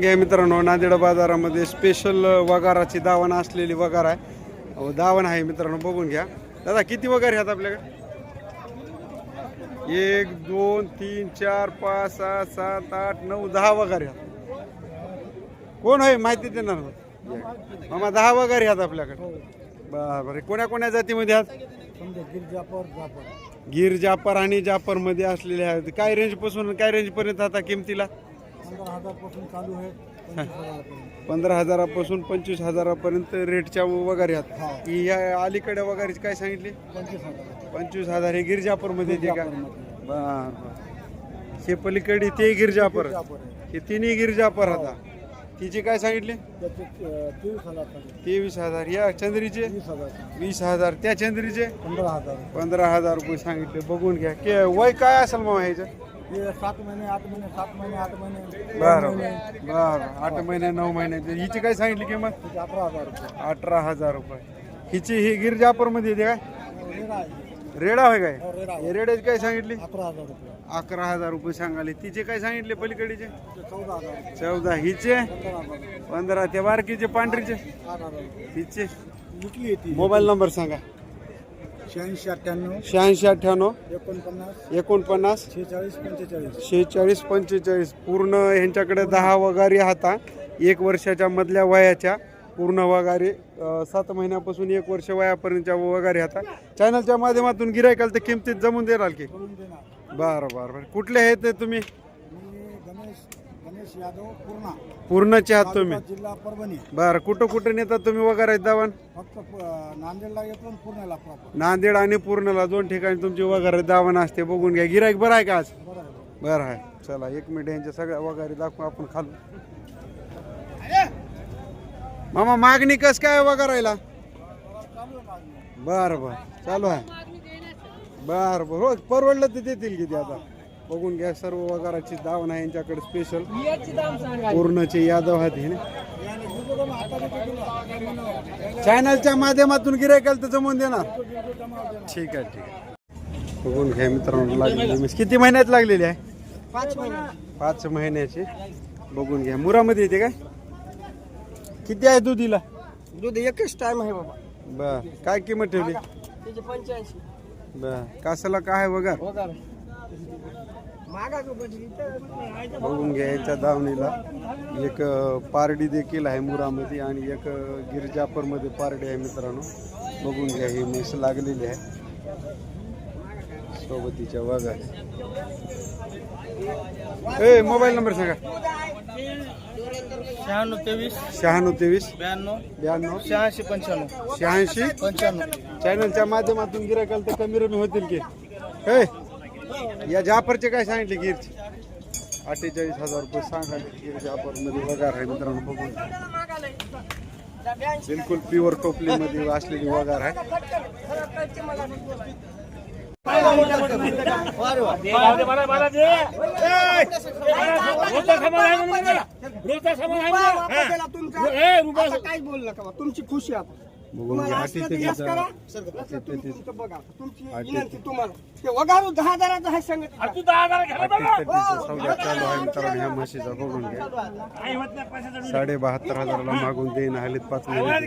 घ्या मित्रांनो नांदेड बाजारामध्ये स्पेशल वगाराची दावण असलेली वगार आहे. दावण आहे मित्रांनो बघून घ्या. दादा किती वगार आहेत आपल्याकडे? एक दोन तीन चार पाच सहा सात आठ नऊ दहा वगार आहेत. कोण आहे? माहिती देणार मामा दहा वगार आहेत आपल्याकडे. बरं कोण्या कोण्या जातीमध्ये आहेत? गिर जापर जापर गिर जापर आणि जापरमध्ये असलेले आहेत. काय रेंजपासून काय रेंज पर्यंत आता किमतीला? पंधरा हजारपासून चालू आहे. पंचवीस हजारापर्यंत. पंधरा हजारापासून पंचवीस हजारापर्यंत रेटच्या वगैरे आहेत. ही. या अलीकडे वगैरे काय सांगितले? पंचवीस हजार. पंचवीस हजार हे गिरजापूरमध्ये ते का गिरजापूरमध्ये. बर बर. हे पलीकडे ते गिरजापूर. आहे. हे तिन्ही गिरजापूर आता. तिचे काय सांगितले? त्याचे अं, तेवीस हजार चालू तेवीस हजार. या चंद्रीचे? वीस हजार वीस हजार. त्या चंद्रीचे? पंधरा हजार. पंधरा हजार रुपये सांगितले. बघून घ्या. के वय काय असेल मग ह्याचं? हे सात महिने आठ महिने सात महिने आठ महिने. बरं. बरं. आठ महिने नऊ महिने. हिची काय सांगितली किंमत? अठरा हजार रुपये. अठरा हजार रुपये. हिची ही गिरजापूरमध्ये येते काय? रेडा आहे. रेडा होय काय? हो, रेडा आहे. हे रेड्याचे काय सांगितली? अठरा हजार रुपये. अकरा हजार रुपये सांगाले तिचे काय सांगितले पलीकडीचे? ते चौदा हजार रुपये. चौदा. हिचे? पंधरा हजार रुपये. पंधरा. त्या बारकीचे पांढरीचे? आठ हजार रुपये. हिचे? विकली येते मोबाईल नंबर सांगा. शहाऐंशी अठ्ठ्याण्णव शहाऐंशी अठ्ठ्याण्णव एकोणपन्नास एकोणपन्नास शेहेचाळीस पंचेचाळीस. शेहेचाळीस पंचेचाळीस. पूर्ण ह्यांच्याकडे दहा वगारी हाता. एक वर्षाच्या मधल्या वयाच्या पूर्ण वगारी अं, सात महिन्यापासून एक वर्ष वयापर्यंतच्या वगारी हाता. चॅनलच्या माध्यमातून गिरायकाल तर किमतीत जमून देणार की? बरं बरं बरं. कुठले आहेत ते तुम्ही? मी गणेश गणेश यादव पूर्णा. पूर्णचे आहात तुम्ही? जिल्हा परभणी. बरं कुठं कुठं नेतात तुम्ही वगैरे दावण? फक्त प- नांदेडला येतो आणि प्रॉपर. नांदेड आणि पूर्णला दोन ठिकाणी तुमची वगैरे दावण असते बघून घ्या. गिरायक बरं आहे का आज? बरोबर बरं आहे. चला एक मिनिट यांच्या सगळ्या वगैरे दाखवू आपण खाल मामा मागणी कस काय वगैरेला? बरं बरं. चालू आहे. बरं बरं. हो परवडलं तर देतील किती आता. बघून घ्या सर्व वगाराची दावण आहे यांच्याकडे स्पेशल पूर्णचे यादव आहेत हे. चॅनलच्या माध्यमातून गिरायकाल तर जमवून देणार. ठीक आहे ठीक आहे. बघून घ्या मित्रांनो लागलेली. किती महिन्यात लागलेली आहे? पाच महिने. पाच महिन्याची. बघून घ्या. मुरामध्ये येते काय? किती आहे दुधीला? दूध एकच टाइम आहे बाबा. बर. काय किंमत ठेवली? पंच्याऐंशी. बर. कासाला काय आहे बघा बघून घ्या याच्या दावणीला. एक पारडी देखील आहे मुरामध्ये आणि एक गिरजापूरमध्ये पारडी आहे मित्रांनो. बघून घ्या ही म्हैस लागलेली आहे. सोबतीच्या वाघा ए मोबाईल नंबर सांगा. शहाण्णव तेवीस. शहाण्णव तेवीस. ब्याण्णव. ब्याण्णव. शहाऐंशी पंच्याण्णव. शहाऐंशी. पंच्याण्णव. चॅनलच्या माध्यमातून गिरायकाल तर कमी रमी होतील की. हे या जाफरचे काय सांगितले गिरचे? अठ्ठेचाळीस हजार रुपये गिर जाफरमध्ये वगार आहे मित्रांनो बघून बिलकुल प्युअर टोपलीमध्ये असलेली वगार आहे. काय बोलला का तुमचं बघा तुमची विनंती तुम्हाला ते वगारू दहा हजाराचं आहे सांगत अठ्ठेचाळीसचा सौदा चालू आहे मित्रांनो ह्या म्हशीचा बघून घ्या साडे बहात्तर हजाराला मागून देईन आलेत पाच महिने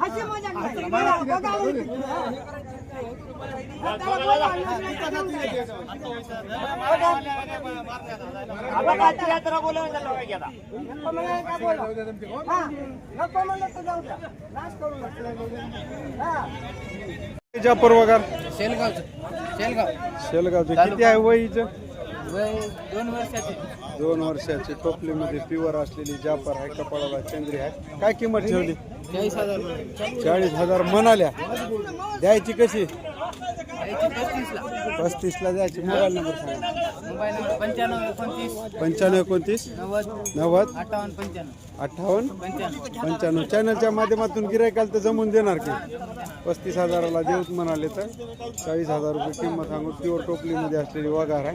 हसी मजाक जापर वगार. शेलगाव शेलगाव. शेलगावचे किती आहे वय हिचं वय दोन वर्षाचे. दोन वर्षाची टोपलीमध्ये प्युअर असलेली जापर आहे कपाळाला चंद्री आहे. काय किंमत ठेवली? चाळीस हजार चाळीस हजार म्हणाल्या. द्यायची कशी? पस्तीसला द्यायची. मोबाईल नंबर सांगा. मोबाईल नंबर पंच्याण्णव एकोणतीस पंच्याण्णव एकोणतीस नव्वद नव्वद अठ्ठावन्न पंच्याण्णव. अठ्ठावन्न पंच्याण्णव चॅनलच्या माध्यमातून गिरायकाला तर जमून देणार की. पस्तीस हजाराला देऊच म्हणाले तर चाळीस हजार रुपये किंमत सांगून प्युअर टोपलीमध्ये असलेली वगार आहे.